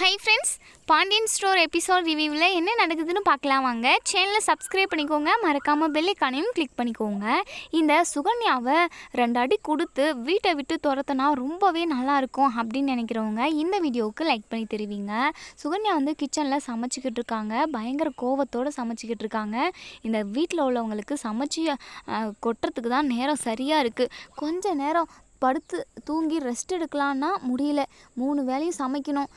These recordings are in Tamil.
Hi friends Pandian store episode ரிவ்யூவில் என்ன நடக்குதுன்னு பார்க்கலாம் வாங்க. சேனலை சப்ஸ்கிரைப் பண்ணிக்கோங்க. மறக்காமல் பெல்லைக்கானையும் கிளிக் பண்ணிக்கோங்க. இந்த சுகன்யாவை ரெண்டு அடி கொடுத்து வீட்டை விட்டு துரத்தினா ரொம்பவே நல்லாயிருக்கும் அப்படின்னு நினைக்கிறவங்க இந்த வீடியோவுக்கு லைக் பண்ணி தெரிவிங்க. சுகன்யா வந்து கிச்சனில் சமைச்சிக்கிட்டு இருக்காங்க. பயங்கர கோவத்தோடு சமைச்சிக்கிட்டு இருக்காங்க. இந்த வீட்டில் உள்ளவங்களுக்கு சமைச்சி கொட்டுறதுக்கு தான் நேரம் சரியாக இருக்குது கொஞ்ச நேரம் படுத்து தூங்கி ரெஸ்ட் எடுக்கலான்னா முடியல. மூணு வேளையும் சமைக்கணும்.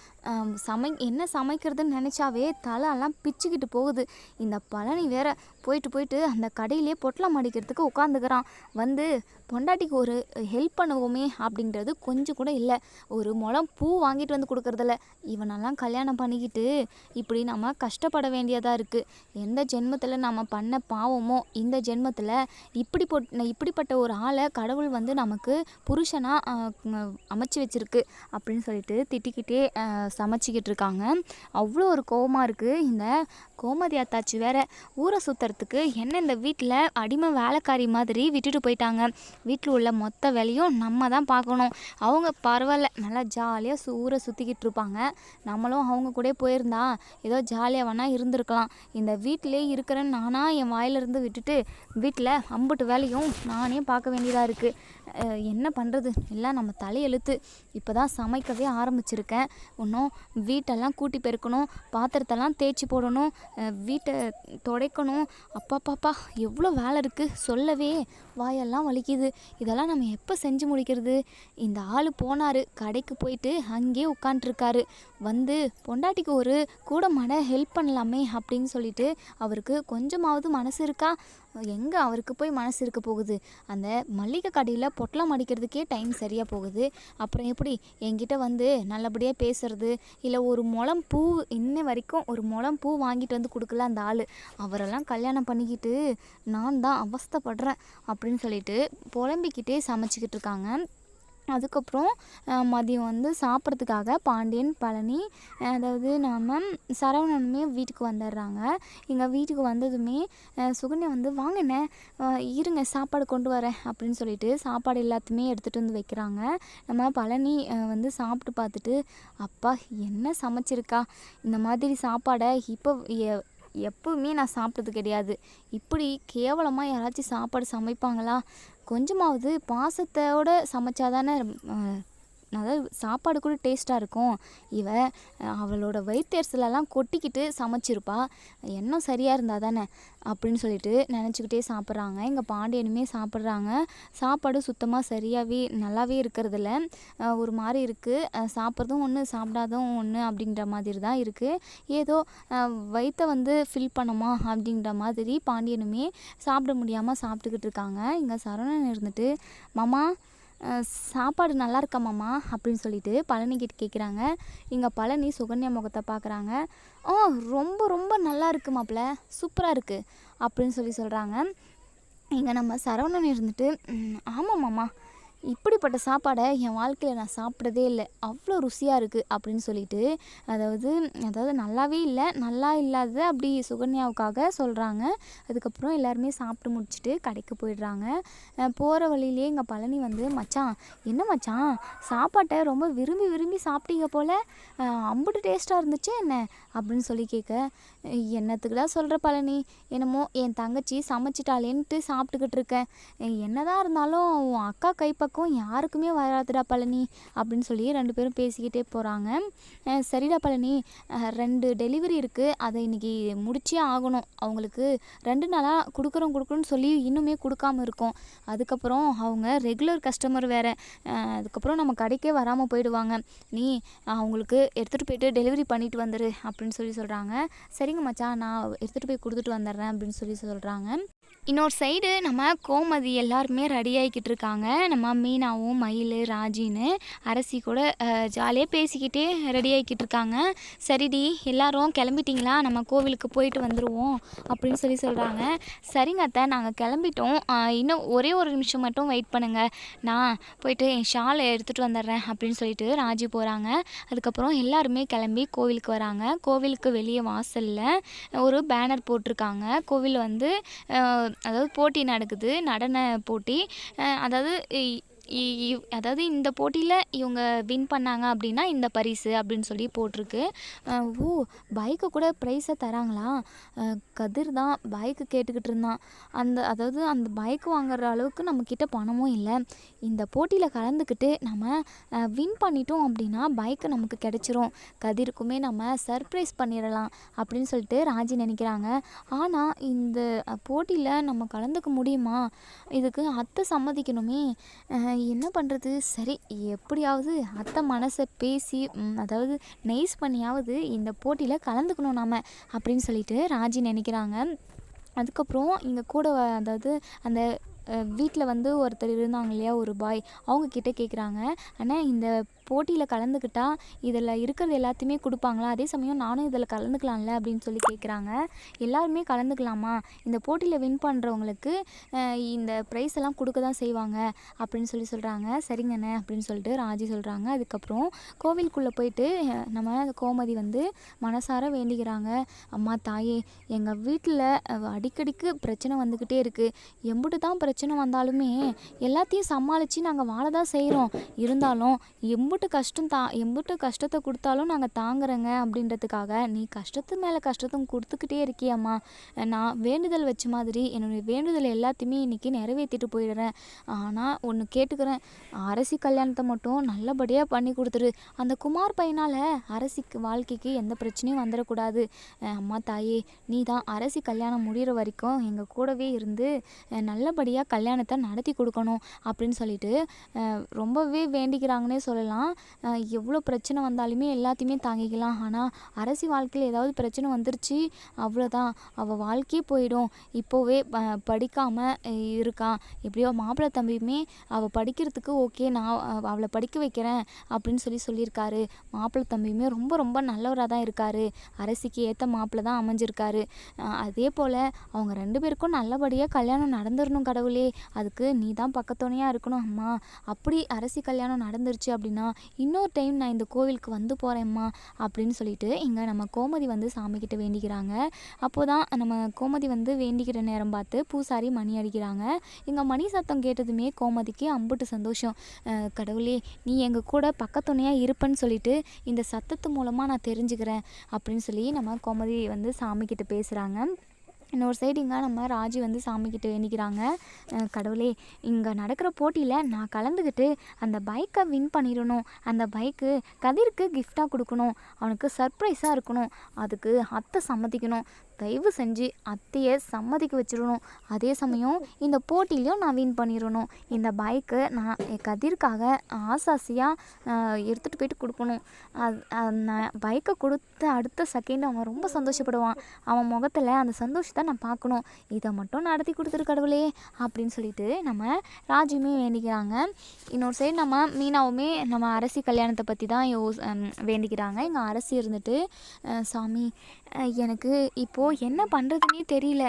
சமை என்ன சமைக்கிறதுன்னு நினச்சாவே தலையெல்லாம் பிச்சுக்கிட்டு போகுது. இந்த பழனி வேற போயிட்டு போயிட்டு அந்த கடையிலே பொட்டலம் அடிக்கிறதுக்கு உட்காந்துக்கிறான் வந்து பொண்டாட்டிக்கு ஒரு ஹெல்ப் பண்ணுவோமே அப்படின்றது கொஞ்சம் கூட இல்லை. ஒரு முளம் பூ வாங்கிட்டு வந்து கொடுக்குறதில்ல. இவனெல்லாம் கல்யாணம் பண்ணிக்கிட்டு இப்படி நம்ம கஷ்டப்பட வேண்டியதாக இருக்குது எந்த ஜென்மத்தில் நம்ம பண்ண பாவமோ இந்த ஜென்மத்தில் இப்படி போட் இப்படிப்பட்ட ஒரு ஆளை கடவுள் வந்து நமக்கு புருஷனாக அமைச்சு வச்சிருக்கு அப்படின்னு சொல்லிட்டு திட்டிக்கிட்டே சமைச்சிக்கிட்டு இருக்காங்க அவ்வளோ ஒரு கோவமாக இருக்குது இந்த கோமதி அத்தாச்சி வேற ஊரை சுற்றுறதுக்கு என்ன இந்த வீட்டில் அடிமை வேலைக்காரி மாதிரி விட்டுட்டு போயிட்டாங்க. வீட்டில் உள்ள மொத்த வேலையும் நம்ம தான் பார்க்கணும். அவங்க பரவாயில்ல நல்லா ஜாலியாக சு ஊரை சுற்றிக்கிட்டு இருப்பாங்க நம்மளும் அவங்க கூட போயிருந்தா ஏதோ ஜாலியாக வேணால் இருந்திருக்கலாம். இந்த வீட்டிலே இருக்கிறேன்னு நானா என் வாயிலிருந்து விட்டுட்டு வீட்டில் அம்புட்டு வேலையும் நானே பார்க்க வேண்டியதாக இருக்குது என்ன பண்ணுறது எல்லாம் நம்ம தலையெழுத்து. இப்போ தான் சமைக்கவே ஆரம்பிச்சிருக்கேன். இன்னும் வீட்டெல்லாம் கூட்டி பெருக்கணும் பாத்திரத்தெல்லாம் தேய்ச்சி போடணும் வீட்டை துடைக்கணும். அப்பாப்பாப்பா எவ்வளோ வேலை இருக்குது சொல்லவே வாயெல்லாம் வலிக்குது. இதெல்லாம் நம்ம எப்போ செஞ்சு முடிக்கிறது? இந்த ஆள் போனார். கடைக்கு போயிட்டு அங்கேயே உட்காண்ட்ருக்காரு வந்து பொண்டாட்டிக்கு ஒரு கூட ஹெல்ப் பண்ணலாமே அப்படின்னு சொல்லிட்டு அவருக்கு கொஞ்சமாவது மனசு இருக்கா? எங்கே அவருக்கு போய் மனசு இருக்க போகுது? அந்த மல்லிகை கடையில் பொட்டலம் அடிக்கிறதுக்கே டைம் சரியாக போகுது. அப்புறம் எப்படி என்கிட்ட வந்து நல்லபடியாக பேசுறது? இல்லை ஒரு முளம் பூ இன்ன வரைக்கும் ஒரு முளம் பூ வாங்கிட்டு வந்து கொடுக்கல அந்த ஆள். அவரெல்லாம் கல்யாணம் பண்ணிக்கிட்டு நான் தான் அவஸ்தைப்படுறேன் அப்படின்னு சொல்லிட்டு புலம்பிக்கிட்டே சமைச்சிக்கிட்டு இருக்காங்க. அதுக்கப்புறம் மதியம் வந்து சாப்பிட்றதுக்காக பாண்டியன் பழனி அதாவது நாம் சரவணனுமே வீட்டுக்கு வந்துடுறாங்க எங்கள் வீட்டுக்கு வந்ததுமே சுகன்யா வந்து வாங்கண்ணே இருங்க சாப்பாடு கொண்டு வரேன் அப்படின்னு சொல்லிட்டு சாப்பாடு எல்லாத்தையுமே எடுத்துகிட்டு வந்து வைக்கிறாங்க. நம்ம பழனி வந்து சாப்பிட்டு பார்த்துட்டு அப்பா என்ன சமைச்சிருக்கா? இந்த மாதிரி சாப்பாடை இப்போ எ- எப்பவுமே நான் சாப்பிட்டது கிடையாது. இப்படி கேவலமாக யாராச்சும் சாப்பாடு சமைப்பாங்களா? கொஞ்சமாவது பாசத்தோட சமைச்சாதானே அதாவது சாப்பாடு கூட டேஸ்ட்டாக இருக்கும். இவ அவளோட வயிற்றுலாம் கொட்டிக்கிட்டு சமைச்சிருப்பா. எண்ணம் சரியாக இருந்தால் தானே? அப்படின்னு சொல்லிட்டு நினச்சிக்கிட்டே சாப்பிட்றாங்க. எங்கள் பாண்டியனுமே சாப்பிட்றாங்க. சாப்பாடு சுத்தமாக சரியாகவே நல்லாவே இருக்கிறதில்ல. ஒரு மாதிரி இருக்குது சாப்பிட்றதும் ஒன்று சாப்பிடாதும் ஒன்று அப்படின்ற மாதிரி தான் இருக்குது ஏதோ வயிற்றை வந்து ஃபில் பண்ணுமா அப்படின்ற மாதிரி பாண்டியனுமே சாப்பிட முடியாமல் சாப்பிட்டுக்கிட்டு இருக்காங்க. இங்கே சரவணன் இருந்துட்டு மாமா சாப்பாடு நல்லா இருக்கா மாமா? அப்படின்னு சொல்லிட்டு பழனிக்கிட்ட கேட்குறாங்க இங்கே பழனி சுகன்யா முகத்தை பார்க்குறாங்க ஓ ரொம்ப ரொம்ப நல்லா இருக்கு மாப்பிள்ள சூப்பராக இருக்குது அப்படின்னு சொல்லி சொல்கிறாங்க இங்கே நம்ம சரவணன் இருந்துட்டு ஆமாம் மாமா. இப்படிப்பட்ட சாப்பாடை என் வாழ்க்கையில் நான் சாப்பிட்டதே இல்லை. அவ்வளோ ருசியாக இருக்குது அப்படின்னு சொல்லிட்டு அதாவது அதாவது நல்லாவே இல்லை நல்லா இல்லாத அப்படி சுகன்யாவுக்காக சொல்கிறாங்க அதுக்கப்புறம் எல்லாருமே சாப்பிட்டு முடிச்சுட்டு கடைக்கு போயிடுறாங்க. போகிற வழியிலே எங்கள் பழனி வந்து மச்சான் என்ன மச்சான்? சாப்பாட்டை ரொம்ப விரும்பி விரும்பி சாப்பிட்டீங்க போல். அம்புட்டு டேஸ்ட்டாக இருந்துச்சு என்ன? அப்படின்னு சொல்லி கேட்க என்னத்துக்குடா சொல்கிற பழனி? என்னமோ என் தங்கச்சி சமைச்சிட்டாளேன்ட்டு சாப்பிட்டுக்கிட்டு இருக்கேன் என்னதான் இருந்தாலும் உன் அக்கா கைப்பக்கம் யாருக்குமே வராதுடா பழனி அப்படின்னு சொல்லி ரெண்டு பேரும் பேசிக்கிட்டே போகிறாங்க சரிடா பழனி. ரெண்டு டெலிவரி இருக்குது அதை இன்னைக்கு முடிச்சே ஆகணும். அவங்களுக்கு ரெண்டு நாளாக கொடுக்குறோம் கொடுக்குறோன்னு சொல்லி இன்னுமே கொடுக்காம இருக்கோம். அதுக்கப்புறம் அவங்க ரெகுலர் கஸ்டமர் வேறு. அதுக்கப்புறம் நம்ம கடைக்கே வராமல் போயிடுவாங்க. நீ அவங்களுக்கு எடுத்துகிட்டு போயிட்டு டெலிவரி பண்ணிட்டு வந்துரு அப்படின்னு சொல்லி சொல்கிறாங்க சரி சரிங்க மச்சான் நான் எடுத்துகிட்டு போய் கொடுத்துட்டு வந்துடுறேன் அப்படின்னு சொல்லி சொல்கிறாங்க இன்னொரு சைடு நம்ம கோமதி எல்லாருமே ரெடி ஆகிக்கிட்டு இருக்காங்க. நம்ம மீனாவும் மயில் ராஜின்னு அரசி கூட ஜாலியாக பேசிக்கிட்டே ரெடி ஆகிக்கிட்டு இருக்காங்க. சரிடி எல்லாரும் கிளம்பிட்டீங்களா? நம்ம கோவிலுக்கு போயிட்டு வந்துடுவோம் அப்படின்னு சொல்லி சொல்கிறாங்க சரிங்க அத்தை நாங்கள் கிளம்பிட்டோம். இன்னும் ஒரே ஒரு நிமிஷம் மட்டும் வெயிட் பண்ணுங்கள் நான் போயிட்டு என் ஷாலை எடுத்துகிட்டு வந்துடுறேன் அப்படின்னு சொல்லிட்டு ராஜி போகிறாங்க அதுக்கப்புறம் எல்லாருமே கிளம்பி கோவிலுக்கு வராங்க. கோவிலுக்கு வெளியே வாசலில் ஒரு பேனர் போட்டிருக்காங்க. கோவில் வந்து அதாவது போட்டி நடக்குது நடன போட்டி. அதாவது அதாவது இந்த போட்டியில் இவங்க வின் பண்ணாங்க அப்படின்னா இந்த பரிசு அப்படின்னு சொல்லி போட்டிருக்கு. ஓ பைக்கு கூட ப்ரைஸை தராங்களா? கதிர் தான் பைக்கு கேட்டுக்கிட்டு இருந்தான். அந்த அதாவது அந்த பைக் வாங்குற அளவுக்கு நம்மக்கிட்ட பணமும் இல்லை. இந்த போட்டியில் கலந்துக்கிட்டு நம்ம வின் பண்ணிட்டோம் அப்படின்னா பைக்கு நமக்கு கிடைச்சிரும். கதிருக்குமே நம்ம சர்ப்ரைஸ் பண்ணிடலாம் அப்படின்னு சொல்லிட்டு ராஜி நினைக்கிறாங்க. ஆனால் இந்த போட்டியில் நம்ம கலந்துக்க முடியுமா? இதுக்கு அத்தை சம்மதிக்கணுமே. என்ன பண்ணுறது சரி எப்படியாவது அத்தை மனசை பேசி அதாவது நைஸ் பண்ணியாவது இந்த போட்டியில் கலந்துக்கணும் நாம் அப்படின்னு சொல்லிட்டு ராஜி நினைக்கிறாங்க. அதுக்கப்புறம் இங்கே கூட அதாவது அந்த வீட்டில் வந்து ஒருத்தர் இருந்தாங்க இல்லையா ஒரு பாய் அவங்கக்கிட்ட கேட்குறாங்க ஆனால் இந்த போட்டியில் கலந்துக்கிட்டா இதில் இருக்கிறது எல்லாத்தையுமே கொடுப்பாங்களா? அதே சமயம் நானும் இதில் கலந்துக்கலாம்ல அப்படின்னு சொல்லி கேட்குறாங்க எல்லாருமே கலந்துக்கலாமா? இந்த போட்டியில் வின் பண்ணுறவங்களுக்கு இந்த ப்ரைஸ் எல்லாம் கொடுக்க தான் செய்வாங்க அப்படின்னு சொல்லி சொல்கிறாங்க சரிங்கண்ணே அப்படின்னு சொல்லிட்டு ராஜி சொல்கிறாங்க அதுக்கப்புறம் கோவிலுக்குள்ளே போயிட்டு நம்ம கோமதி வந்து மனசார வேண்டிக்கிறாங்க. அம்மா தாயே எங்கள் வீட்டில் அடிக்கடிக்கு பிரச்சனை வந்துக்கிட்டே இருக்குது எம்புட்டு தான் பிரச்சனை வந்தாலுமே எல்லாத்தையும் சமாளித்து நாங்கள் வாழ தான் செய்கிறோம் இருந்தாலும் எம்புட்டு கஷ்டம் தா எம்புட்டு கஷ்டத்தை கொடுத்தாலும் நாங்கள் தாங்குறோங்க அப்படின்றதுக்காக நீ கஷ்டத்து மேலே கஷ்டத்தும் கொடுத்துக்கிட்டே இருக்கியம்மா. நான் வேண்டுதல் வச்ச மாதிரி என்னுடைய வேண்டுதல் எல்லாத்தையுமே இன்றைக்கி நிறைவேற்றிட்டு போயிடுறேன். ஆனால் ஒன்று கேட்டுக்கிறேன். அரசி கல்யாணத்தை மட்டும் நல்லபடியாக பண்ணி கொடுத்துரு. அந்த குமார் பையனால் அரசிக்கு வாழ்க்கைக்கு எந்த பிரச்சனையும் வந்துடக்கூடாது. அம்மா தாயே நீ தான் அரசி கல்யாணம் முடிகிற வரைக்கும் எங்கள் கூடவே இருந்து நல்லபடியாக கல்யாணத்தை நடத்தி கொடுக்கணும் அப்படின்னு சொல்லிட்டு ரொம்பவே வேண்டிக்கிறாங்கன்னே சொல்லலாம். எவ்வளோ பிரச்சனை வந்தாலுமே எல்லாத்தையுமே தாங்கிக்கலாம். ஆனால் அரசி வாழ்க்கையில் ஏதாவது பிரச்சனை வந்துருச்சு அவ்வளோதான் அவள் வாழ்க்கையே போயிடும். இப்போவே படிக்காமல் இருக்கான் எப்படியோ மாப்பிள்ளை தம்பியுமே அவள் படிக்கிறதுக்கு ஓகே நான் அவளை படிக்க வைக்கிறேன் அப்படின்னு சொல்லி சொல்லியிருக்காரு. மாப்பிள்ளை தம்பியுமே ரொம்ப ரொம்ப நல்லவராக தான் இருக்காரு. அரசிக்கு ஏற்ற மாப்பிள்ளை தான் அமைஞ்சிருக்காரு. அதே போல் அவங்க ரெண்டு பேருக்கும் நல்லபடியாக கல்யாணம் நடந்துடணும் கடவுளே. அதுக்கு நீ தான் பக்கத்துணையாக இருக்கணும் அம்மா. அப்படி அரசி கல்யாணம் நடந்துருச்சு அப்படின்னா இன்னொரு டைம் நான் இந்த கோவிலுக்கு வந்து போகிறேம்மா அப்படின்னு சொல்லிட்டு இங்கே நம்ம கோமதி வந்து சாமிக்கிட்ட வேண்டிக்கிறாங்க. அப்போ தான் நம்ம கோமதி வந்து வேண்டிக்கிற நேரம் பார்த்து பூசாரி மணி அடிக்கிறாங்க. இங்கே மணி சத்தம் கேட்டதுமே கோமதிக்கு அம்புட்டு சந்தோஷம். கடவுளே நீ எங்கள் கூட பக்கத்துணையாக இருப்பேன்னு சொல்லிட்டு இந்த சத்தத்து மூலமாக நான் தெரிஞ்சுக்கிறேன் அப்படின்னு சொல்லி நம்ம கோமதி வந்து சாமிக்கிட்ட பேசுகிறாங்க இன்னொரு சைடு இங்கே நம்ம ராஜி வந்து சாமிக்கிட்டு வேண்டிக்கிறாங்க கடவுளே இங்கே நடக்கிற போட்டியில் நான் கலந்துக்கிட்டு அந்த பைக்கை வின் பண்ணிடணும். அந்த பைக்கு கதிருக்கு கிஃப்டாக கொடுக்கணும். அவனுக்கு சர்ப்ரைஸாக இருக்கணும். அதுக்கு அத்தை சம்மதிக்கணும். தயவு செஞ்சு அத்தையை சம்மதிக்க வச்சிடணும். அதே சமயம் இந்த போட்டிலையும் நான் வின் பண்ணிடணும். இந்த பைக்கை நான் என் கதிர்க்காக ஆசாசியாக எடுத்துகிட்டு போயிட்டு கொடுக்கணும். அது நான் பைக்கை கொடுத்த அடுத்த செகண்ட் அவன் ரொம்ப சந்தோஷப்படுவான். அவன் முகத்தில் அந்த சந்தோஷத்தை நான் பார்க்கணும். இதை மட்டும் நடத்தி கொடுத்துரு கடவுளே அப்படின்னு சொல்லிட்டு நம்ம ராஜுமே வேண்டிக்கிறாங்க. இன்னொரு சைடு நம்ம மீனாவுமே நம்ம அரசி கல்யாணத்தை பற்றி தான் யோ வேண்டிக்கிறாங்க. எங்கள் அரசி இருந்துட்டு சாமி எனக்கு இப்போது என்ன பண்ணுறதுனே தெரியல.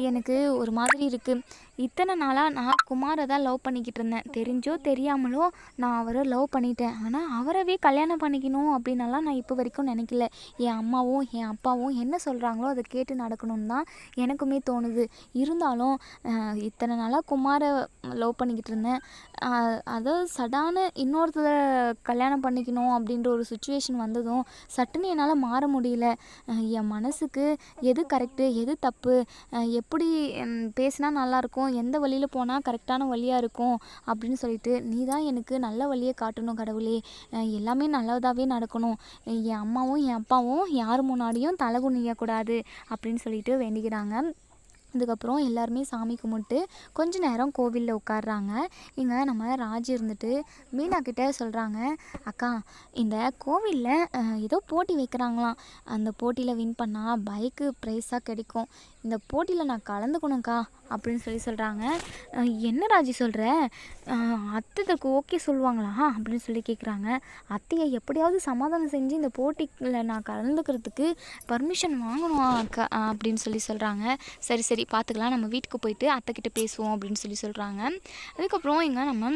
எனக்கு ஒரு மாதிரி இருக்குது இத்தனை நாளாக நான் குமாரை தான் லவ் பண்ணிக்கிட்டு இருந்தேன். தெரிஞ்சோ தெரியாமலோ நான் அவரை லவ் பண்ணிட்டேன். ஆனால் அவரவே கல்யாணம் பண்ணிக்கணும் அப்படின்னலாம் நான் இப்போ வரைக்கும் நினைக்கல. என் அம்மாவும் என் அப்பாவும் என்ன சொல்கிறாங்களோ அதை கேட்டு நடக்கணும்னு தான் எனக்குமே தோணுது. இருந்தாலும் இத்தனை நாளாக குமாரை லவ் பண்ணிக்கிட்டு இருந்தேன். அதை அதாவது சடான இன்னொருத்தரை கல்யாணம் பண்ணிக்கணும் அப்படின்ற ஒரு சுச்சுவேஷன் வந்ததும் சட்டுன்னு என்னால் மாற முடியல. என் மனசுக்கு எது கரெக்டு எது தப்பு எப்படி பேசினா நல்லாயிருக்கும் எந்த வழியில் போனால் கரெக்டான வழியாக இருக்கும் அப்படின்னு சொல்லிட்டு நீ தான் எனக்கு நல்ல வழியை காட்டணும் கடவுளே. எல்லாமே நல்லதாகவே நடக்கணும். என் அம்மாவும் என் அப்பாவும் யார் முன்னாடியும் தலை குனியக்கூடாது அப்படின்னு சொல்லிட்டு வேண்டிக்கிறாங்க. அதுக்கப்புறம் எல்லாருமே சாமி கும்பிட்டு கொஞ்ச நேரம் கோவிலில் உட்காடுறாங்க இங்கே நம்ம ராஜி இருந்துட்டு மீனா கிட்டே சொல்கிறாங்க அக்கா இந்த கோவிலில் ஏதோ போட்டி வைக்கிறாங்களாம். அந்த போட்டியில் வின் பண்ணால் பைக்கு ப்ரைஸாக கிடைக்கும். இந்த போட்டியில் நான் கலந்துக்கணும்க்கா அப்படின்னு சொல்லி சொல்கிறாங்க என்ன ராஜி சொல்கிற அத்தைக்கு ஓகே சொல்லுவாங்களா? அப்படின்னு சொல்லி கேட்குறாங்க அத்தையை எப்படியாவது சமாதானம் செஞ்சு இந்த போட்டியில் நான் கலந்துக்கிறதுக்கு பர்மிஷன் வாங்கணும் அக்கா? அப்படின்னு சொல்லி சொல்கிறாங்க சரி சரி பார்த்துக்கலாம் நம்ம வீட்டுக்கு போயிட்டு அத்தைக்கிட்ட பேசுவோம் அப்படின்னு சொல்லி சொல்கிறாங்க அதுக்கப்புறம் இங்கே நம்ம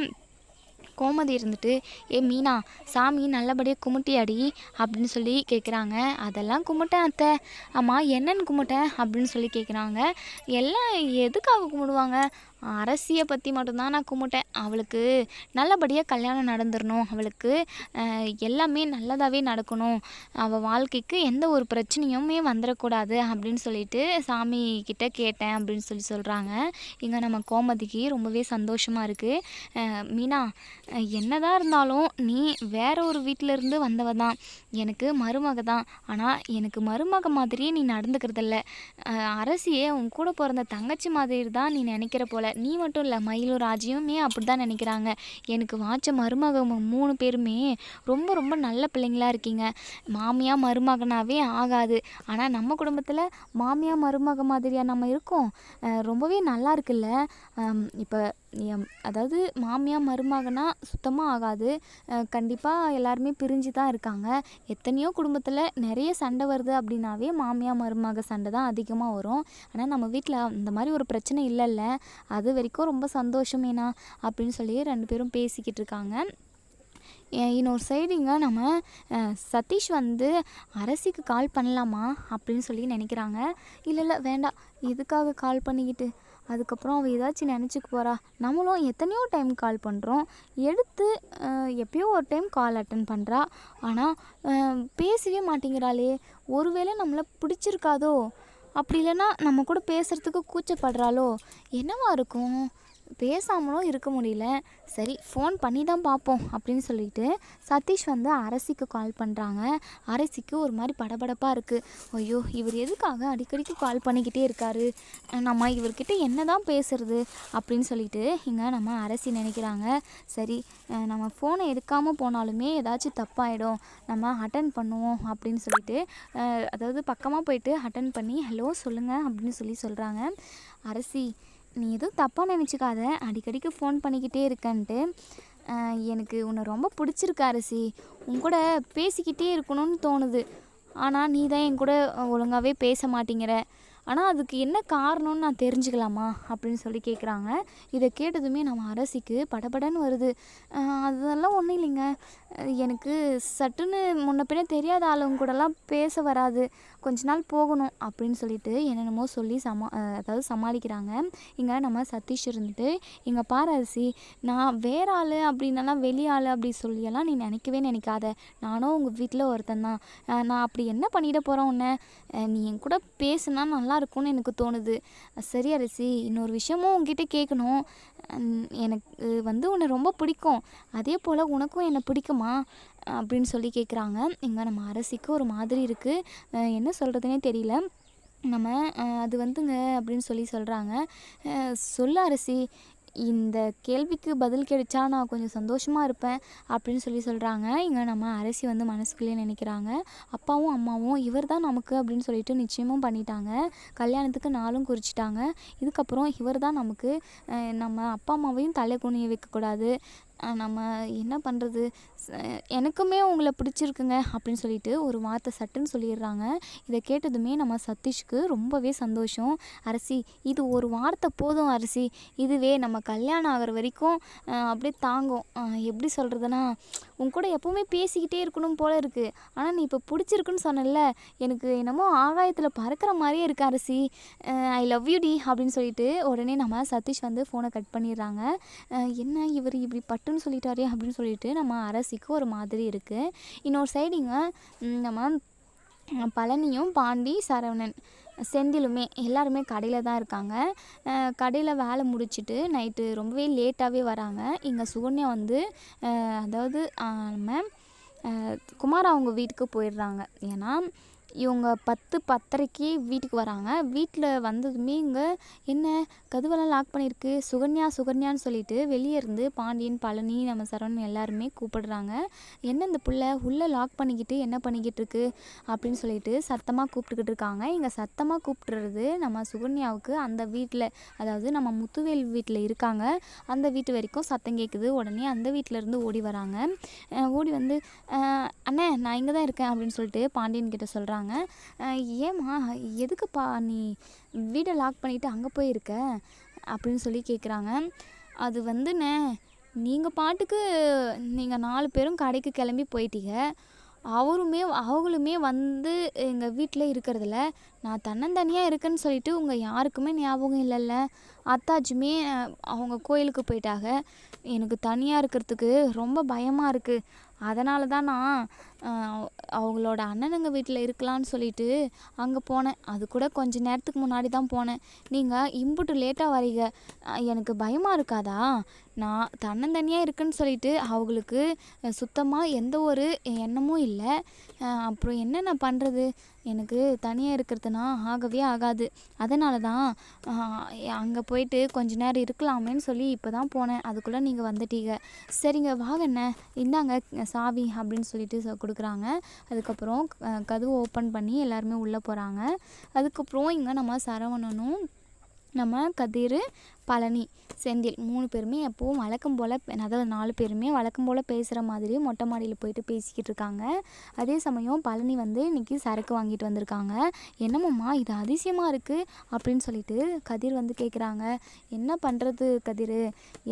கோமதி இருந்துட்டு ஏ மீனா சாமி நல்லபடியாக கும்பிட்டியாடி? அப்படின்னு சொல்லி கேட்குறாங்க அதெல்லாம் கும்பிட்டேன் அத்தை. அம்மா என்னன்னு கும்பிட்டேன்? அப்படின்னு சொல்லி கேட்குறாங்க எல்லாம் எதுக்காக கும்பிடுவாங்க? அரசியை பற்றி மட்டும்தான் நான் கும்பிட்டேன். அவளுக்கு நல்லபடியாக கல்யாணம் நடந்துடணும் அவளுக்கு எல்லாமே நல்லதாகவே நடக்கணும். அவள் வாழ்க்கைக்கு எந்த ஒரு பிரச்சனையுமே வந்துடக்கூடாது அப்படின்னு சொல்லிட்டு சாமி கிட்ட கேட்டேன் அப்படின்னு சொல்லி சொல்கிறாங்க இங்கே நம்ம கோமதிக்கு ரொம்பவே சந்தோஷமாக இருக்குது மீனா என்னதான் இருந்தாலும் நீ வேற ஒரு வீட்டிலேருந்து வந்தவ தான். எனக்கு மருமக தான். ஆனால் எனக்கு மருமக மாதிரியே நீ நடந்துக்கிறதில்ல. அரசியே உன் கூட பிறந்த தங்கச்சி மாதிரி தான் நீ நினைக்கிற போல. நீ மட்டும் இல்லை மயிலும் ராஜியுமே அப்படி தான் நினைக்கிறாங்க. எனக்கு வாட்ச மருமக மூணு பேருமே ரொம்ப ரொம்ப நல்ல பிள்ளைங்களா இருக்கீங்க. மாமியா மருமகனாகவே ஆகாது. ஆனால் நம்ம குடும்பத்தில் மாமியா மருமக மாதிரியாக நம்ம இருக்கோம். ரொம்பவே நல்லா இருக்குல்ல. இப்போ அதாவது மாமியா மருமகனா சுத்தமாக ஆகாது. கண்டிப்பாக எல்லாருமே பிரிஞ்சு தான் இருக்காங்க. எத்தனையோ குடும்பத்தில் நிறைய சண்டை வருது அப்படின்னாவே மாமியா மருமக சண்டை தான் அதிகமாக வரும். ஆனால் நம்ம வீட்டில் அந்த மாதிரி ஒரு பிரச்சனை இல்லைல்ல. அது வரைக்கும் ரொம்ப சந்தோஷமேனா அப்படின்னு சொல்லி ரெண்டு பேரும் பேசிக்கிட்டு இருக்காங்க. இன்னொரு சைடுங்க நம்ம சதீஷ் வந்து அரசிக்கு கால் பண்ணலாமா அப்படின்னு சொல்லி நினைக்கிறாங்க. இல்லை இல்லை வேண்டாம் எதுக்காக கால் பண்ணிக்கிட்டு? அதுக்கப்புறம் அவள் ஏதாச்சும் நினச்சிக்க போகிறா நம்மளும் எத்தனையோ டைம் கால் பண்ணுறோம் எடுத்து எப்பயோ ஒரு டைம் கால் அட்டன் பண்ணுறா ஆனால் பேசவே மாட்டேங்கிறாளே. ஒருவேளை நம்மளை பிடிச்சிருக்காதோ? அப்படி இல்லைன்னா நம்ம கூட பேசுகிறதுக்கு கூச்சப்படுறாளோ? என்னவா இருக்கும்? பேசாமலும் இருக்க முடியல. சரி ஃபோன் பண்ணி தான் பார்ப்போம் அப்படின்னு சொல்லிட்டு சதீஷ் வந்து அரசிக்கு கால் பண்ணுறாங்க அரசிக்கு ஒரு மாதிரி படபடப்பாக இருக்குது ஐயோ இவர் எதுக்காக அடிக்கடிக்கு கால் பண்ணிக்கிட்டே இருக்காரு? நம்ம இவர்கிட்ட என்ன தான் பேசுறது? அப்படின்னு சொல்லிட்டு இங்கே நம்ம அரசி நினைக்கிறாங்க. சரி நம்ம ஃபோனை எடுக்காமல் போனாலுமே ஏதாச்சும் தப்பாயிடும். நம்ம அட்டன் பண்ணுவோம் அப்படின்னு சொல்லிட்டு அதாவது பக்கமாக போயிட்டு அட்டன் பண்ணி ஹலோ சொல்லுங்கள் அப்படின்னு சொல்லி சொல்கிறாங்க அரசி நீ எதுவும் தப்பாக நினச்சிக்காத. அடிக்கடிக்கு ஃபோன் பண்ணிக்கிட்டே இருக்கன்ட்டு. எனக்கு உன்னை ரொம்ப பிடிச்சிருக்கு அரசி. உன் கூட பேசிக்கிட்டே இருக்கணும்னு தோணுது. ஆனால் நீ தான் என் கூட ஒழுங்காகவே பேச மாட்டேங்கிற. ஆனால் அதுக்கு என்ன காரணம்னு நான் தெரிஞ்சுக்கலாமா? அப்படின்னு சொல்லி கேட்குறாங்க இதை கேட்டதுமே நம்ம அரசிக்கு படபடன்னு வருது. அதெல்லாம் ஒன்றும் இல்லைங்க. எனக்கு சட்டுன்னு முன்ன பின்ன தெரியாத ஆளுங்க கூடலாம் பேச வராது. கொஞ்ச நாள் போகணும் அப்படின்னு சொல்லிட்டு என்னென்னமோ சொல்லி சமா அதாவது சமாளிக்கிறாங்க. இங்கே நம்ம சதீஷ் இருந்துட்டு இங்கே பாரு அரிசி நான் வேற ஆள் அப்படின்னலாம் வெளி ஆள் அப்படி சொல்லியெல்லாம் நீ நினைக்கவே நினைக்காத. நானும் உங்கள் வீட்டில் ஒருத்தன் தான். நான் அப்படி என்ன பண்ணிட போகிறேன் உன்னை? நீ என் கூட பேசுனா நல்லா இருக்கும்னு எனக்கு தோணுது. சரி அரிசி இன்னொரு விஷயமும் உங்ககிட்ட கேட்கணும் எனக்கு வந்து உன்னை ரொம்ப பிடிக்கும். அதே போல் உனக்கும் என்னை பிடிக்குமா? அப்படின்னு சொல்லி கேட்குறாங்க இங்கே நம்ம அரசிக்கு ஒரு மாதிரி இருக்குது என்ன சொல்கிறதுனே தெரியல. நம்ம அது வந்துங்க அப்படின்னு சொல்லி சொல்கிறாங்க சொல்ல அரசி இந்த கேள்விக்கு பதில் கிடைச்சா நான் கொஞ்சம் சந்தோஷமாக இருப்பேன் அப்படின்னு சொல்லி சொல்கிறாங்க இங்கே நம்ம அரசி வந்து மனசுக்குள்ளேயே நினைக்கிறாங்க. அப்பாவும் அம்மாவும் இவர் தான் நமக்கு அப்படின்னு சொல்லிட்டு நிச்சயமும் பண்ணிட்டாங்க. கல்யாணத்துக்கு நாளும் குறிச்சிட்டாங்க. இதுக்கப்புறம் இவர் தான் நமக்கு நம்ம அப்பா அம்மாவையும் தலை குனிய வைக்கக்கூடாது. நம்ம என்ன பண்ணுறது எனக்குமே உங்களை பிடிச்சிருக்குங்க அப்படின்னு சொல்லிட்டு ஒரு வார்த்தை சட்டுன்னு சொல்லிடுறாங்க. இதை கேட்டதுமே நம்ம சதீஷ்க்கு ரொம்பவே சந்தோஷம். அரசி இது ஒரு வார்த்தை போதும் அரசி. இதுவே நம்ம கல்யாணம் ஆகிற வரைக்கும் அப்படியே தாங்கும். எப்படி சொல்கிறதுனா உன் கூட எப்போவுமே பேசிக்கிட்டே இருக்கணும் போல இருக்குது ஆனால் நீ இப்போ பிடிச்சிருக்குன்னு சொன்னல எனக்கு என்னமோ ஆகாயத்தில் பறக்கிற மாதிரியே இருக்கு அரசி. ஐ லவ் யூ டி அப்படின்னு சொல்லிட்டு உடனே நம்ம சதீஷ் வந்து ஃபோனை கட் பண்ணிடுறாங்க. என்ன இவர் இப்படி பட்டுன்னு சொல்லிட்டாரே அப்படின்னு சொல்லிட்டு நம்ம அரசி அரசிக்கு ஒரு மாதிரி இருக்குது இன்னொரு சைடுங்க இங்கே நம்ம பழனியும் பாண்டி சரவணன் செந்திலுமே எல்லாருமே கடையில் தான் இருக்காங்க. கடையில் வேலை முடிச்சுட்டு நைட்டு ரொம்பவே லேட்டாகவே வராங்க. இங்கே சுகன்யா வந்து அதாவது நம்ம குமார் அவங்க வீட்டுக்கு போயிடுறாங்க. ஏன்னா இவங்க பத்து பத்தரைக்கு வீட்டுக்கு வராங்க. வீட்டில் வந்ததுமே இங்கே என்ன கதவெல்லாம் லாக் பண்ணியிருக்கு. சுகன்யா சுகன்யான்னு சொல்லிட்டு வெளியே இருந்து பாண்டியன் பழனி நம்ம சரவணன் எல்லாருமே கூப்பிடுறாங்க. என்ன இந்த புள்ள? உள்ளே லாக் பண்ணிக்கிட்டு என்ன பண்ணிக்கிட்டு இருக்கு? அப்படின்னு சொல்லிட்டு சத்தமாக கூப்பிட்டுக்கிட்டு இருக்காங்க. இங்கே சத்தமாக கூப்பிட்டுறது நம்ம சுகன்யாவுக்கு அந்த வீட்டில் அதாவது நம்ம முத்துவேல் வீட்டில் இருக்காங்க. அந்த வீட்டு வரைக்கும் சத்தம் கேட்குது உடனே அந்த வீட்டில் இருந்து ஓடி வராங்க. ஓடி வந்து அண்ணே நான் இங்கே தான் இருக்கேன். அப்படின்னு சொல்லிட்டு பாண்டியன் கிட்ட சொல்கிறாங்க ஏம்மா? எதுக்குப்பா நீ வீடை லாக் பண்ணிவிட்டு அங்கே போயிருக்க அப்படின்னு சொல்லி கேட்குறாங்க அது வந்துண்ணே நீங்கள் பாட்டுக்கு நீங்கள் நாலு பேரும் கடைக்கு கிளம்பி போயிட்டீங்க. அவருமே அவங்களுமே வந்து எங்கள் வீட்டில் இருக்கிறதில்ல நான் தன்னந்தனியாக இருக்கேன்னு சொல்லிட்டு உங்கள் யாருக்குமே ஞாபகம் இல்லைல்ல. அத்தாச்சுமே அவங்க கோயிலுக்கு போயிட்டாங்க. எனக்கு தனியாக இருக்கிறதுக்கு ரொம்ப பயமாக இருக்குது அதனால தான் நான் அவங்களோட அண்ணனுங்க வீட்டில் இருக்கலாம்னு சொல்லிட்டு அங்கே போனேன். அது கூட கொஞ்ச நேரத்துக்கு முன்னாடி தான் போனேன். நீங்கள் இம்புட்டு லேட்டாக வரீங்க எனக்கு பயமாக இருக்காதா? நான் தன்னந்தனியாக இருக்குன்னு சொல்லிட்டு அவங்களுக்கு சுத்தமாக எந்த ஒரு எண்ணமும் இல்லை. அப்புறம் என்ன நான் பண்ணுறது எனக்கு தனியாக இருக்கிறதுனா ஆகவே ஆகாது. அதனால தான் அங்கே போயிட்டு கொஞ்ச நேரம் இருக்கலாமேன்னு சொல்லி இப்போ தான் போனேன். அதுக்குள்ளே நீங்கள் வந்துட்டீங்க. சரிங்க வாங்கண்ண இந்தாங்க சாவி அப்படின்னு சொல்லிட்டு கொடுக்குறாங்க. அதுக்கப்புறம் கதவு ஓப்பன் பண்ணி எல்லாருமே உள்ளே போகிறாங்க அதுக்கப்புறம் இங்கே நம்ம சரவணனும் நம்ம கதிர் பழனி செந்தில் மூணு பேருமே எப்போவும் வழக்கம் போல் அதாவது நாலு பேருமே வழக்கம் போல் பேசுகிற மாதிரி மொட்டை மாடியில் போயிட்டு பேசிக்கிட்டு இருக்காங்க. அதே சமயம் பழனி வந்து இன்றைக்கி சரக்கு வாங்கிட்டு வந்திருக்காங்க. என்னம்மா இது அதிசயமாக இருக்குது அப்படின்னு சொல்லிட்டு கதிர் வந்து கேட்குறாங்க என்ன பண்ணுறது கதிர்?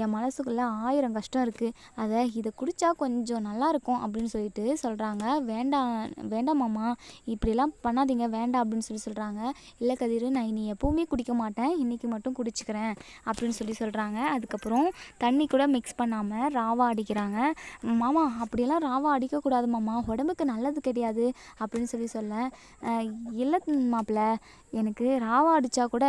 என் மனசுக்குள்ளே ஆயிரம் கஷ்டம் இருக்குது அதை இதை குடித்தா கொஞ்சம் நல்லாயிருக்கும் அப்படின்னு சொல்லிட்டு சொல்கிறாங்க வேண்டாம் வேண்டாமாம்மா இப்படிலாம் பண்ணாதீங்க வேண்டாம் அப்படின்னு சொல்லி சொல்கிறாங்க இல்லை கதிர் நான் இனி எப்போவுமே குடிக்க மாட்டேன். இன்றைக்கி மட்டும் குடிச்சிக்கிறேன். அப்படின்னு சொல்லி சொல்கிறாங்க அதுக்கப்புறம் தண்ணி கூட மிக்ஸ் பண்ணாமல் ராவா அடிக்கிறாங்க. மாமா அப்படியெல்லாம் ராவா அடிக்கக்கூடாது மாமா. உடம்புக்கு நல்லது கிடையாது அப்படின்னு சொல்லி சொல்ல இல்லை மாப்பிள்ள எனக்கு ராவா அடித்தா கூட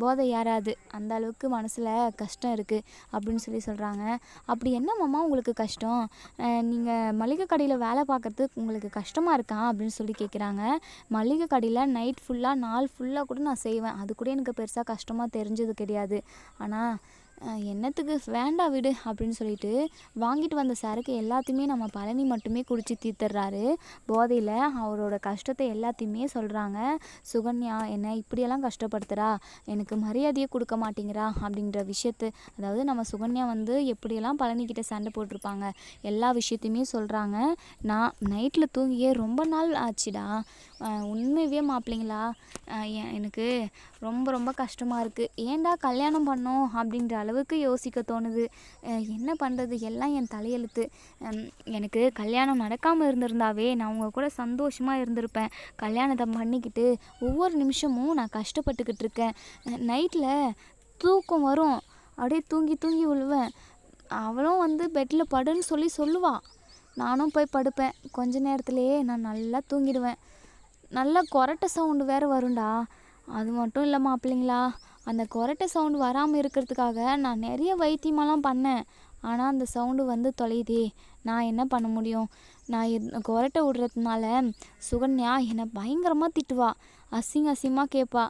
போதை ஏறாது. அந்த அளவுக்கு மனசில் கஷ்டம் இருக்குது அப்படின்னு சொல்லி சொல்கிறாங்க அப்படி என்ன மாமா உங்களுக்கு கஷ்டம்? நீங்கள் மளிகை கடையில் வேலை பார்க்குறது உங்களுக்கு கஷ்டமாக இருக்கா அப்படின்னு சொல்லி கேட்குறாங்க மளிகை கடையில் நைட் ஃபுல்லாக நாள் ஃபுல்லாக கூட நான் செய்வேன். அது கூட எனக்கு பெருசாக கஷ்டமாக தெரிஞ்சது கிடையாது. ஆனால் என்னத்துக்கு? வேண்டாம் விடு அப்படின்னு சொல்லிட்டு வாங்கிட்டு வந்த சரக்கு எல்லாத்தையுமே நம்ம பழனி மட்டுமே குடிச்சு தீர்த்துறாரு போதையில் அவரோட கஷ்டத்தை எல்லாத்தையுமே சொல்கிறாங்க சுகன்யா என்ன இப்படியெல்லாம் கஷ்டப்படுத்துகிறா எனக்கு மரியாதையே கொடுக்க மாட்டேங்கிறா? அப்படின்ற விஷயத்து அதாவது நம்ம சுகன்யா வந்து எப்படியெல்லாம் பழனிக்கிட்ட சண்டை போட்டிருப்பாங்க எல்லா விஷயத்தையுமே சொல்கிறாங்க நான் நைட்டில் தூங்கியே ரொம்ப நாள் ஆச்சுடா. உண்மையவே மாப்பிள்ளைங்களா? எனக்கு ரொம்ப ரொம்ப கஷ்டமாக இருக்குது ஏன்டா கல்யாணம் பண்ணோம்? அப்படின்ற அளவுக்கு யோசிக்க தோணுது. என்ன பண்ணுறது எல்லாம் என் தலையெழுத்து. எனக்கு கல்யாணம் நடக்காமல் இருந்திருந்தாவே நான் உங்கள் கூட சந்தோஷமாக இருந்திருப்பேன். கல்யாணத்தை பண்ணிக்கிட்டு ஒவ்வொரு நிமிஷமும் நான் கஷ்டப்பட்டுக்கிட்டு இருக்கேன். நைட்டில் தூக்கம் வரும். அப்படியே தூங்கி தூங்கி விழுவேன் அவளும் வந்து பெட்டில் படுன்னு சொல்லி சொல்லுவாள் நானும் போய் படுப்பேன். கொஞ்ச நேரத்துலையே நான் நல்லா தூங்கிடுவேன். நல்லா கொரட்டை சவுண்டு வேறு வரும்டா. அது மட்டும் இல்லை மாப்பிள்ளைங்களா. அந்த கொரட்டை சவுண்டு வராமல் இருக்கிறதுக்காக நான் நிறைய வைத்தியமெல்லாம் பண்ணேன். ஆனால் அந்த சவுண்டு வந்து தொலையுதே. நான் என்ன பண்ண முடியும்? நான் எத்- கொரட்டை விடுறதுனால சுகன்யா என்னை பயங்கரமாக திட்டுவா. அசிங்க அசிங்கமாக கேட்பா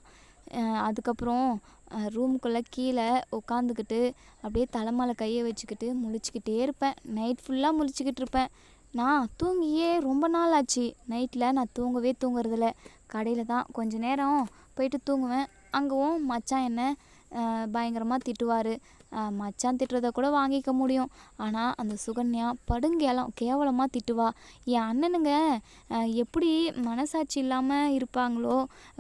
அதுக்கப்புறம் ரூமுக்குள்ளே கீழே உட்காந்துக்கிட்டு அப்படியே தலைமலை கையை வச்சுக்கிட்டு முழிச்சுக்கிட்டே இருப்பேன். நைட் ஃபுல்லாக முழிச்சுக்கிட்டு இருப்பேன். நான் தூங்கியே ரொம்ப நாள் ஆச்சு. நைட்டில் நான் தூங்கவே தூங்குறதில்ல. கடையில் தான் கொஞ்ச நேரம் போயிட்டு தூங்குவேன். அங்கேவும் மச்சான் என்ன பயங்கரமாக திட்டுவார். மச்சான் திட்டுறத கூட வாங்கிக்க முடியும். ஆனால் அந்த சுகன்யா படுங்கேலம் கேவலமாக திட்டுவா. என் அண்ணனுங்க எப்படி மனசாட்சி இல்லாமல் இருப்பாங்களோ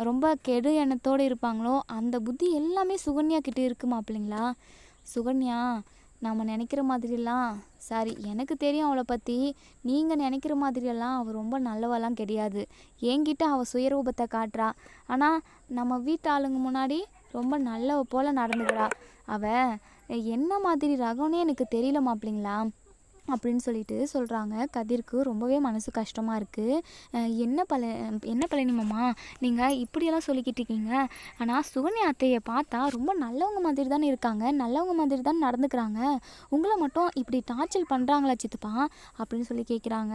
ரொம்ப கெடு எண்ணத்தோடு இருப்பாங்களோ அந்த புத்தி எல்லாமே சுகன்யா கிட்டே இருக்கு மாப்பிள்ளைங்களா. சுகன்யா நாம் நினைக்கிற மாதிரிலாம் சாரி எனக்கு தெரியும் அவளை பற்றி நீங்கள் நினைக்கிற மாதிரியெல்லாம் அவள் ரொம்ப நல்லவெல்லாம் கிடையாது. என்கிட்ட அவள் சுயரூபத்தை காட்டுறா. ஆனால் நம்ம வீட்டு ஆளுங்க முன்னாடி ரொம்ப நல்லவ போல் நடந்துக்கிறா. அவள் என்ன மாதிரி ரகம்னே எனக்கு தெரியல மாப்பிள்ளைங்களா. அப்படின்னு சொல்லிட்டு சொல்கிறாங்க கதிர்க்கு ரொம்பவே மனசு கஷ்டமாக இருக்குது என்ன பல என்ன பழனி மாமா? நீங்கள் இப்படியெல்லாம் சொல்லிக்கிட்டு இருக்கீங்க. ஆனால் சுகன்யா அத்தையை பார்த்தா ரொம்ப நல்லவங்க மாதிரி தானே இருக்காங்க. நல்லவங்க மாதிரி தான் நடந்துக்கிறாங்க. உங்களை மட்டும் இப்படி டார்ச்சர் பண்ணுறாங்களா சித்துப்பா? அப்படின்னு சொல்லி கேட்குறாங்க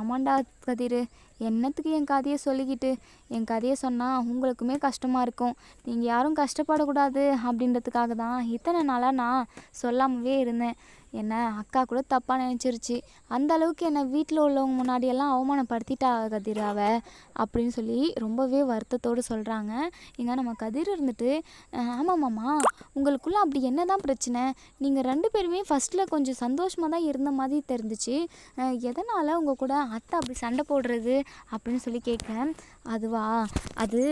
ஆமாண்டா கதிர். என்னத்துக்கு என் கதையை சொல்லிக்கிட்டு? என் கதையை சொன்னால் உங்களுக்குமே கஷ்டமாக இருக்கும். நீங்கள் யாரும் கஷ்டப்படக்கூடாது அப்படின்றதுக்காக தான் இத்தனை நாளாக நான் சொல்லாமவே இருந்தேன். என்ன அக்கா கூட தப்பாக நினச்சிருச்சு. அந்த அளவுக்கு என்னை வீட்டில் உள்ளவங்க முன்னாடியெல்லாம் அவமானப்படுத்திட்டா கதிர் அவ அப்படின்னு சொல்லி ரொம்பவே வருத்தத்தோடு சொல்கிறாங்க இங்கே நம்ம கதிர் இருந்துட்டு "அஹ், ஆமாம்மாம்மா உங்களுக்குள்ளே அப்படி என்ன தான் பிரச்சனை? நீங்கள் ரெண்டு பேருமே ஃபஸ்ட்டில் கொஞ்சம் சந்தோஷமாக தான் இருந்த மாதிரி தெரிஞ்சிச்சு. எதனால் உங்கள் கூட அத்தை அப்படி சண்டை போடுறது? அப்படின்னு சொல்லி கேட்குறேன். அதுவா? அது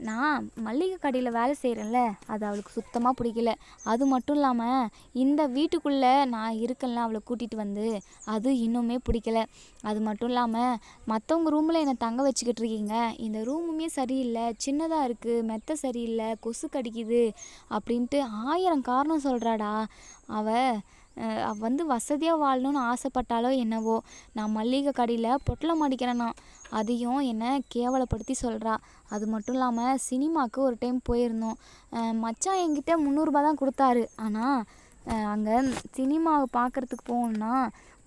நான் மல்லிகை கடையில் வேலை செய்கிறேன்ல அது அவளுக்கு சுத்தமாக பிடிக்கல. அது மட்டும் இல்லாமல் இந்த வீட்டுக்குள்ளே நான் இருக்கேன்ல அவளை கூட்டிகிட்டு வந்து அது இன்னுமே பிடிக்கல. அது மட்டும் இல்லாமல் மற்றவங்க ரூமில் என்னை தங்க வச்சுக்கிட்டு இருக்கீங்க. இந்த ரூமுமே சரியில்லை சின்னதாக இருக்குது மெத்த சரியில்லை கொசு கடிக்குது அப்படின்ட்டு ஆயிரம் காரணம் சொல்கிறாடா அவள் அஹ் அவ வந்து வசதியாக வாழணும்னு ஆசைப்பட்டாலோ என்னவோ. நான் மல்லிகை கடையில் பொட்டலம் அடிக்கிறேன்னா அதையும் என்னை கேவலப்படுத்தி சொல்கிறா அது மட்டும் இல்லாமல் சினிமாவுக்கு ஒரு டைம் போயிருந்தோம். மச்சான் என்கிட்ட முந்நூறுரூபா தான் கொடுத்தாரு. ஆனால் அங்கே சினிமாவை பார்க்குறதுக்கு போகணுன்னா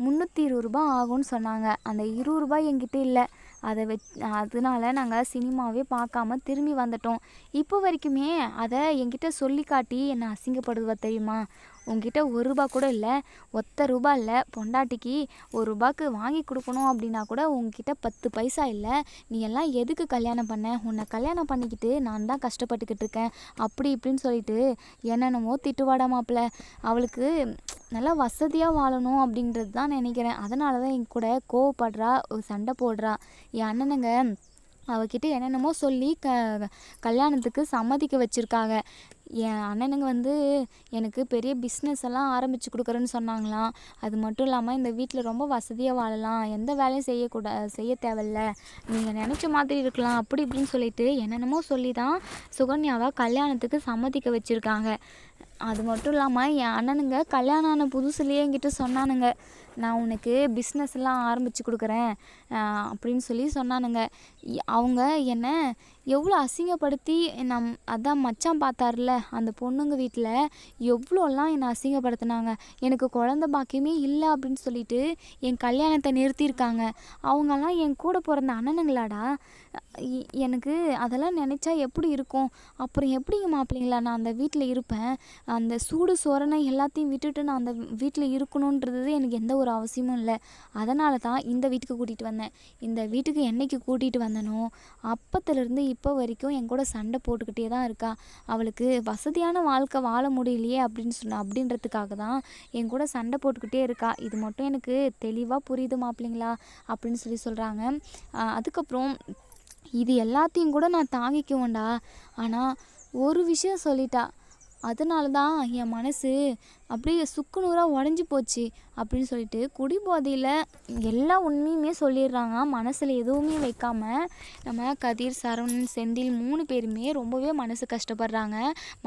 முந்நூற்றி இருபது ரூபா ஆகும்னு சொன்னாங்க. அந்த இருபது ரூபாய் என்கிட்ட இல்லை. அதை வச் அதனால நாங்கள் சினிமாவே பார்க்காம திரும்பி வந்துட்டோம். இப்போ வரைக்குமே அதை என்கிட்ட சொல்லி காட்டி என்னை அசிங்கப்படுவா தெரியுமா? உங்ககிட்ட ஒரு ரூபா கூட இல்லை. ஒத்த ரூபா இல்லை. பொண்டாட்டிக்கு ஒரு ரூபாய்க்கு வாங்கி கொடுக்கணும் அப்படின்னா கூட உங்ககிட்ட பத்து பைசா இல்லை. நீ எல்லாம் எதுக்கு கல்யாணம் பண்ண? உன்னை கல்யாணம் பண்ணிக்கிட்டு நான் தான் கஷ்டப்பட்டுக்கிட்டு இருக்கேன். அப்படி இப்படின்னு சொல்லிட்டு என்னென்னமோ திட்டுவாடா மாப்பிள்ள. அவளுக்கு நல்லா வசதியாக வாழணும் அப்படின்றது தான் நினைக்கிறேன். அதனால தான் என் கூட கோவப்படுறா ஒரு சண்டை போடுறா. என் அண்ணனுங்க அவகிட்ட என்னென்னமோ சொல்லி க கல்யாணத்துக்கு சம்மதிக்க வச்சுருக்காங்க. என் அண்ணனுங்க வந்து எனக்கு பெரிய பிஸ்னஸ் எல்லாம் ஆரம்பித்து கொடுக்குறேன்னு சொன்னாங்களாம். அது மட்டும் இல்லாமல் இந்த வீட்டில் ரொம்ப வசதியாக வாழலாம். எந்த வேலையும் செய்யக்கூடா செய்ய தேவையில்ல. நீங்கள் நினச்ச மாதிரி இருக்கலாம். அப்படி இப்படின்னு சொல்லிட்டு என்னென்னமோ சொல்லி தான் சுகன்யாவை கல்யாணத்துக்கு சம்மதிக்க வச்சுருக்காங்க. அது மட்டும் இல்லாமல் என் அண்ணனுங்க கல்யாணம் ஆன புதுசுலேயே என்கிட்ட சொன்னானுங்க. நான் உனக்கு பிஸ்னஸ்லாம் ஆரம்பித்து கொடுக்குறேன். அப்படின்னு சொல்லி சொன்னானுங்க. அவங்க என்னை எவ்வளோ அசிங்கப்படுத்தி நம் அதான் மச்சான் பார்த்தார்ல அந்த பொண்ணுங்க வீட்டில் எவ்வளோலாம் என்னை அசிங்கப்படுத்தினாங்க. எனக்கு குழந்த பாக்கியமே இல்லை அப்படின்னு சொல்லிட்டு என் கல்யாணத்தை நிறுத்தியிருக்காங்க. அவங்கெல்லாம் என் கூட பிறந்த அண்ணனுங்களாடா? எனக்கு அதெல்லாம் நினச்சா எப்படி இருக்கும்? அப்புறம் எப்படிங்க மாப்பிள்ளைங்களா நான் அந்த வீட்டில் இருப்பேன். அந்த சூடு சொரணை எல்லாத்தையும் விட்டுட்டு நான் அந்த வீட்டில் இருக்கணுன்றது எனக்கு எந்த ஒரு அவசியமும் இல்லை. அதனால தான் இந்த வீட்டுக்கு கூட்டிகிட்டு வந்தேன். இந்த வீட்டுக்கு என்னைக்கு கூட்டிகிட்டு வந்தனோ அப்பத்துலேருந்து இப்போ வரைக்கும் என் கூட சண்டை போட்டுக்கிட்டே தான் இருக்கா. அவளுக்கு வசதியான வாழ்க்கை வாழ முடியலையே அப்படின்னு சொன்ன அப்படின்றதுக்காக தான் என் கூட சண்டை போட்டுக்கிட்டே இருக்கா. இது மட்டும் எனக்கு தெளிவாக புரியுது மாப்பிள்ளைங்களா அப்படின்னு சொல்லி சொல்கிறாங்க அதுக்கப்புறம் இது எல்லாத்தையும் கூட நான் தாங்கிக்குவேன்டா. ஆனால் ஒரு விஷயம் சொல்லிட்டா. அதனால தான் என் மனசு அப்படியே சுக்கு நூறாக உடஞ்சி போச்சு அப்படின்னு சொல்லிட்டு குடிபோதையில் எல்லா உண்மையுமே சொல்லிடுறாங்க. மனசில் எதுவுமே வைக்காமல் நம்ம கதிர் சரவணன் செந்தில் மூணு பேருமே ரொம்பவே மனசு கஷ்டப்படுறாங்க.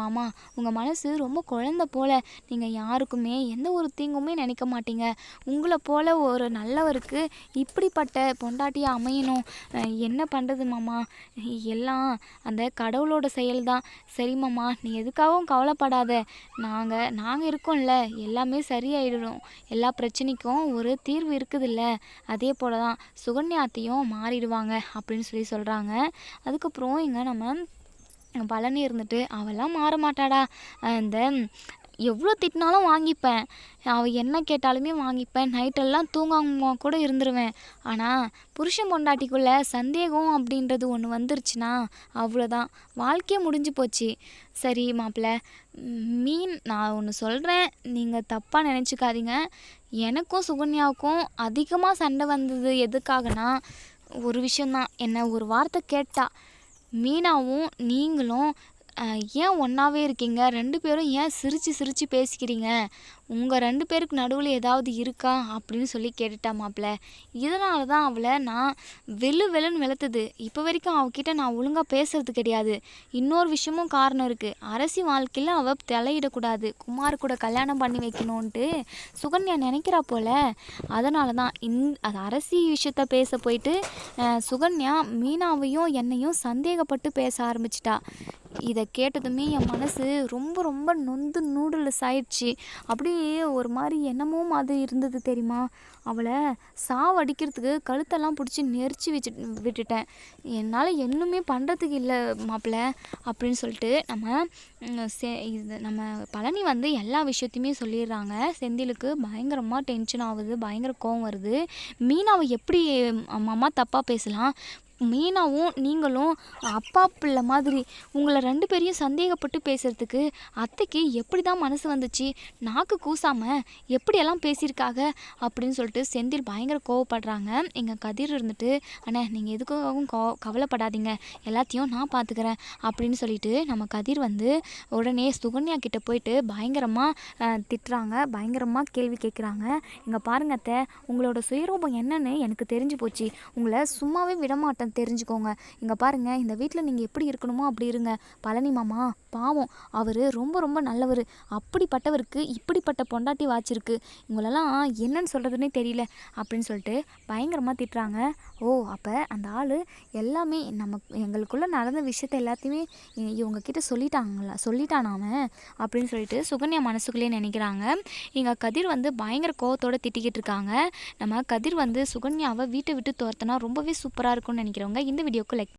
மாமா உங்கள் மனசு ரொம்ப குழந்த போல. நீங்கள் யாருக்குமே எந்த ஒரு தீங்குமே நினைக்க மாட்டீங்க. உங்களை போல ஒரு நல்லவருக்கு இப்படிப்பட்ட பொண்டாட்டியாக அமையணும். என்ன பண்ணுறது மாமா? எல்லாம் அந்த கடவுளோட செயல் தான் சரி மாமா நீ எதுக்காகவும் கவலைப்படாத. நாங்கள் நாங்கள் இருக்கோம் இருக்கோம்ல எல்லாமே சரியாயிடும். எல்லா பிரச்சனைக்கும் ஒரு தீர்வு இருக்குதுல்ல. அதே போல தான் சுகன்யாத்தையும் மாறிடுவாங்க அப்படின்னு சொல்லி சொல்கிறாங்க அதுக்கப்புறம் இங்கே நம்ம பழனி இருந்துட்டு அவெல்லாம் மாற மாட்டாடா. இந்த எவ்வளோ திட்டினாலும் வாங்கிப்பேன். அவள் என்ன கேட்டாலுமே வாங்கிப்பேன். நைட்டெல்லாம் தூங்காம கூட இருந்துருவேன். ஆனால் புருஷன் பொண்டாட்டிக்குள்ளே சந்தேகம் அப்படின்றது ஒன்று வந்துருச்சுன்னா அவ்வளோதான். வாழ்க்கையே முடிஞ்சு போச்சு. சரி மாப்பிள்ள. மீன் நான் ஒன்று சொல்கிறேன் நீங்கள் தப்பாக நினச்சிக்காதீங்க. எனக்கும் சுகன்யாவுக்கும் அதிகமாக சண்டை வந்தது எதுக்காகனா ஒரு விஷயந்தான் என்னை ஒரு வார்த்தை கேட்டால் மீனாவும் நீங்களும் ஏன் ஒன்றாவே இருக்கீங்க? ரெண்டு பேரும் ஏன் சிரித்து சிரித்து பேசிக்கிறீங்க? உங்கள் ரெண்டு பேருக்கு நடுவில் ஏதாவது இருக்கா? அப்படின்னு சொல்லி கேட்டுட்டா மாப்பிள்ள இதனால தான் அவளை நான் வெளு வெளுன்னு வெளுத்தது. இப்போ வரைக்கும் அவகிட்ட நான் ஒழுங்காக பேசுறது கிடையாது. இன்னொரு விஷயமும் காரணம் இருக்குது அரசி வாழ்க்கையில் அவள் தலையிடக்கூடாது. குமார் கூட கல்யாணம் பண்ணி வைக்கணுன்ட்டு சுகன்யா நினைக்கிறா போல. அதனால தான் இந் அது அரசி விஷயத்த பேச போயிட்டு சுகன்யா மீனாவையும் என்னையும் சந்தேகப்பட்டு பேச ஆரம்பிச்சிட்டா. இதை கேட்டதுமே என் மனசு ரொம்ப ரொம்ப நொந்து நூடுல்ஸ் ஆயிடுச்சு. அப்படியே ஒரு மாதிரி என்னமோ மாதிரி இருந்தது தெரியுமா? அவளை சாவடிக்கிறதுக்கு கழுத்தெல்லாம் பிடிச்சி நெரிச்சு வச்சு விட்டுட்டேன். என்னால் இன்னுமே பண்ணுறதுக்கு இல்லை மாப்பிள்ள அப்படின்னு சொல்லிட்டு நம்ம செ இது நம்ம பழனி வந்து எல்லா விஷயத்தையுமே சொல்லிடுறாங்க. செந்திலுக்கு பயங்கரமாக டென்ஷன் ஆகுது பயங்கர கோவம் வருது. மீனாவை எப்படி மாமா தப்பாக பேசலாம்? மீனாவும் நீங்களும் அப்பா பிள்ளை மாதிரி உங்களை ரெண்டு பேரையும் சந்தேகப்பட்டு பேசுகிறதுக்கு அத்தைக்கு எப்படி தான் மனசு வந்துச்சு? நாக்கு கூசாமல் எப்படியெல்லாம் பேசியிருக்காங்க அப்படின்னு சொல்லிட்டு செந்தில் பயங்கர கோவப்படுறாங்க. எங்கள் கதிர் இருந்துட்டு அண்ணே நீங்கள் எதுக்காகவும் கோ கவலைப்படாதீங்க. எல்லாத்தையும் நான் பார்த்துக்கிறேன் அப்படின்னு சொல்லிட்டு நம்ம கதிர் வந்து உடனே சுகன்யா கிட்டே போயிட்டு பயங்கரமாக திட்டுறாங்க. பயங்கரமாக கேள்வி கேட்குறாங்க இங்கே பாருங்க அத்தை உங்களோட சுயரூபம் என்னன்னு எனக்கு தெரிஞ்சு போச்சு. உங்களை சும்மாவே விடமாட்டேன். மாட்டேன் தெரிஞ்சுக்கோங்க. இங்கே பாருங்க இந்த வீட்டில் நீங்கள் எப்படி இருக்கணுமோ அப்படி இருங்க. பழனி மாமா பாவம் அவர் ரொம்ப ரொம்ப நல்லவர். அப்படிப்பட்டவருக்கு இப்படிப்பட்ட பொண்டாட்டி வாச்சிருக்கு இவங்களெல்லாம் என்னன்னு சொல்கிறதுனே தெரியல. அப்படின்னு சொல்லிட்டு பயங்கரமாக திட்டுறாங்க. ஓ அப்போ அந்த ஆள் எல்லாமே நம்ம எங்களுக்குள்ளே நடந்த விஷயத்த எல்லாத்தையுமே இவங்க கிட்ட சொல்லிட்டாங்களா சொல்லிட்டானாம அப்படின்னு சொல்லிட்டு சுகன்யா மனசுக்குள்ளேயே நினைக்கிறாங்க. எங்கள் கதிர் வந்து பயங்கர கோவத்தோடு திட்டிக்கிட்டு இருக்காங்க. நம்ம கதிர் வந்து சுகன்யாவை வீட்டை விட்டு துரத்துனா ரொம்பவே சூப்பராக இருக்கும்னு பண்ணிக்கிறவங்க இந்த வீடியோக்கு லைக்